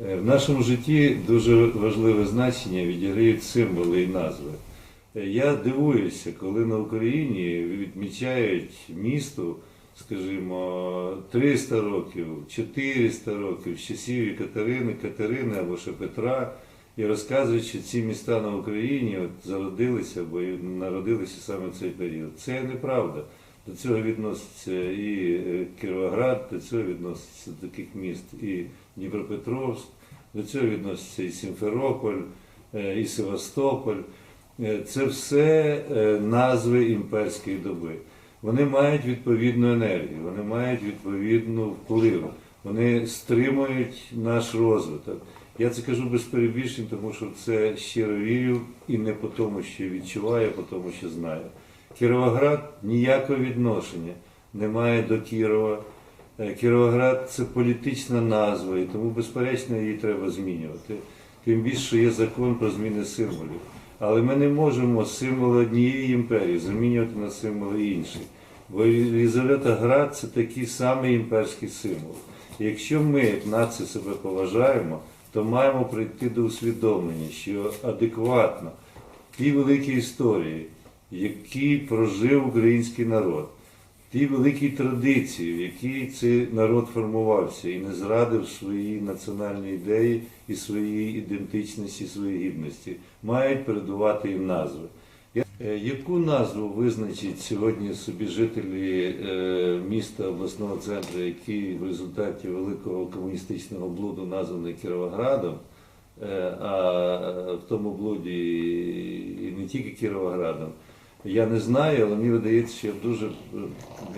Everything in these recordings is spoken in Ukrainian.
Е, В нашому житті дуже важливе значення відіграють символи і назви. Е, Я дивуюся, коли на Україні відмічають місто, скажімо, 300 років, 400 років з часів Катерини, Катерини або ще Петра, і розказують, що ці міста на Україні от зародилися або народилися саме в цей період. Це неправда. До цього відноситься і е, Кіровоград, до цього відноситься до таких міст і Дніпропетровськ, до цього відноситься і Сімферополь, е, і Севастополь. Е, Це все назви імперської доби. Вони мають відповідну енергію, вони мають відповідну вплив, вони стримують наш розвиток. Я це кажу без перебільшень, тому що це щиро вірю і не по тому, що відчуваю, а по тому, що знаю. Кіровоград ніякого відношення не має до Кірова. Е, Кіровоград це політична назва, і тому, безперечно, її треба змінювати. Тим більше що є закон про зміни символів. Але ми не можемо символи однієї імперії замінювати на символи інших. Бо Єлизавета Град це такий самий імперський символ. І якщо ми, як нація, себе поважаємо, то маємо прийти до усвідомлення, що адекватно тій великій історії, які прожив український народ, тій великій традиції, в якій цей народ формувався і не зрадив свої національні ідеї і своїй ідентичності, своїй гідності, мають передувати їм назви. Е, Яку назву визначить сьогодні собі жителі е, міста обласного центру, який в результаті великого комуністичного блуду названий Кіровоградом, е, а в тому блуді і не тільки Кіровоградом, я не знаю, але мені видається, що я дуже, е,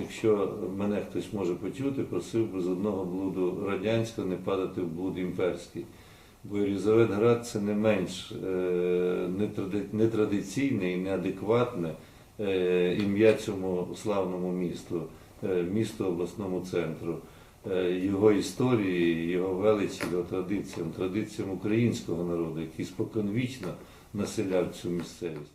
якщо мене хтось може почути, просив би з одного блуду радянського не падати в блуд імперський. Бо Єлизаветград це не менш е, нетрадиційне і неадекватне е, ім'я цьому славному місту, місту обласному центру, його історії, його величі, його традиціям, традиціям українського народу, який споконвічно населяв цю місцевість.